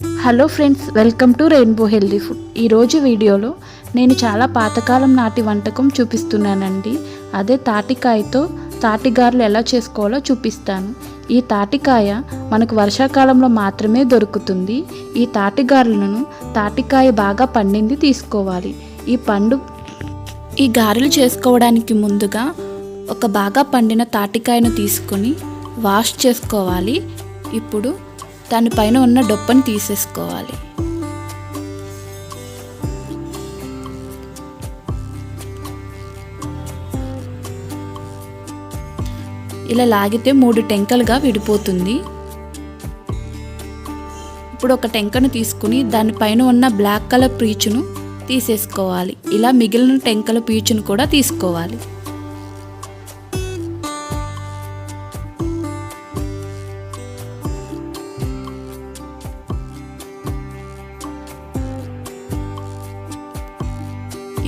Hello friends welcome to rainbow healthy food. ఈరోజు వీడియోలో నేను చాలా పాతకాలం నాటి వంటకం చూపిస్తున్నానండి. అదే తాటికాయతో తాటిగారులు ఎలా చేసుకోవాలో చూపిస్తాను. ఈ తాటికాయ మనకు వర్షాకాలంలో మాత్రమే దొరుకుతుంది. ఈ తాటిగారులను తాటికాయ బాగా పండింది తీసుకోవాలి. ఈ పండు ఈ గారెలు చేసుకోవడానికి ముందుగా ఒక బాగా పండిన తాటికాయను తీసుకొని వాష్ చేసుకోవాలి. ఇప్పుడు దానిపైన ఉన్న డొప్పని తీసేసుకోవాలి. ఇలా లాగితే మూడు టెంకలుగా విడిపోతుంది. ఇప్పుడు ఒక టెంకను తీసుకుని దానిపైన ఉన్న బ్లాక్ కలర్ పీచును తీసేసుకోవాలి. ఇలా మిగిలిన టెంకల పీచును కూడా తీసుకోవాలి.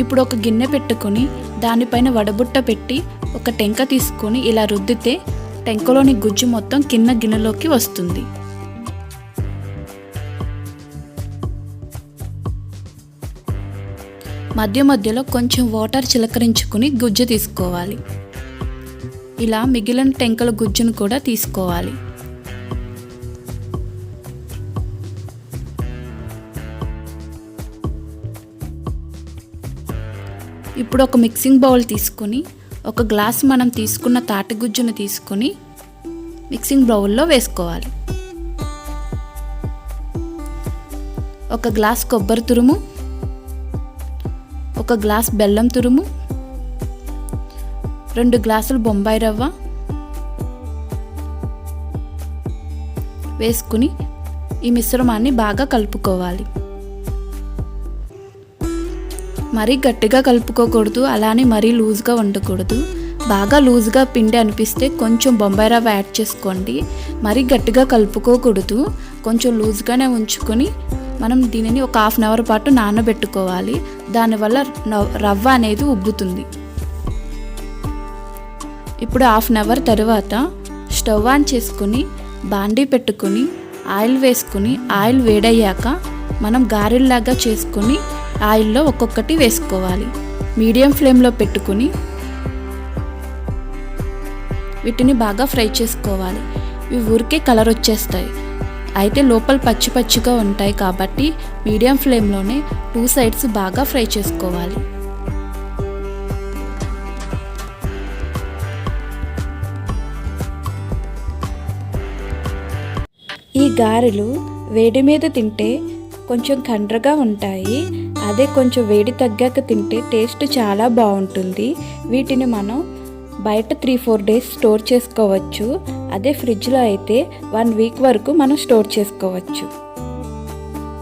ఇప్పుడు ఒక గిన్నె పెట్టుకొని దానిపైన వడబుట్ట పెట్టి ఒక టెంక తీసుకొని ఇలా రుద్దితే టెంకలోని గుజ్జు మొత్తం కింద గిన్నెలోకి వస్తుంది. మధ్య మధ్యలో కొంచెం వాటర్ చిలకరించుకుని గుజ్జు తీసుకోవాలి. ఇలా మిగిలిన టెంకల గుజ్జును కూడా తీసుకోవాలి. ఇప్పుడు ఒక మిక్సింగ్ బౌల్ తీసుకొని ఒక గ్లాస్ మనం తీసుకున్న తాటిగుజ్జును తీసుకొని మిక్సింగ్ బౌల్లో వేసుకోవాలి. ఒక గ్లాస్ కొబ్బరి తురుము ఒక గ్లాస్ బెల్లం తురుము రెండు గ్లాసులు బొంబాయి రవ్వ వేసుకుని ఈ మిశ్రమాన్ని బాగా కలుపుకోవాలి. మరీ గట్టిగా కలుపుకోకూడదు అలానే మరీ లూజ్గా ఉండకూడదు బాగా లూజ్గా పిండి అనిపిస్తే కొంచెం బొంబాయి రవ్వ యాడ్ చేసుకోండి. మరీ గట్టిగా కలుపుకోకూడదు కొంచెం లూజ్గానే ఉంచుకొని మనం దీనిని ఒక హాఫ్ అన్ అవర్ పాటు నానబెట్టుకోవాలి. దానివల్ల రవ్వ అనేది ఉబ్బుతుంది. ఇప్పుడు హాఫ్ అన్ అవర్ తర్వాత స్టవ్ ఆన్ చేసుకుని బాండీ పెట్టుకుని ఆయిల్ వేసుకుని ఆయిల్ వేడయ్యాక మనం గారెల్లాగా చేసుకొని ఆయిల్లో ఒక్కొక్కటి వేసుకోవాలి. మీడియం ఫ్లేమ్లో పెట్టుకుని వీటిని బాగా ఫ్రై చేసుకోవాలి. ఇవి ఊరికే కలర్ వచ్చేస్తాయి. అయితే లోపల పచ్చి పచ్చిగా ఉంటాయి కాబట్టి మీడియం ఫ్లేమ్లోనే టూ సైడ్స్ బాగా ఫ్రై చేసుకోవాలి. ఈ గారెలు వేడి మీద తింటే కొంచెం కండ్రగా ఉంటాయి. అదే కొంచెం వేడి తగ్గాక తింటే టేస్ట్ చాలా బాగుంటుంది. వీటిని మనం బయట త్రీ ఫోర్ డేస్ స్టోర్ చేసుకోవచ్చు. అదే ఫ్రిడ్జ్లో అయితే వన్ వీక్ వరకు మనం స్టోర్ చేసుకోవచ్చు.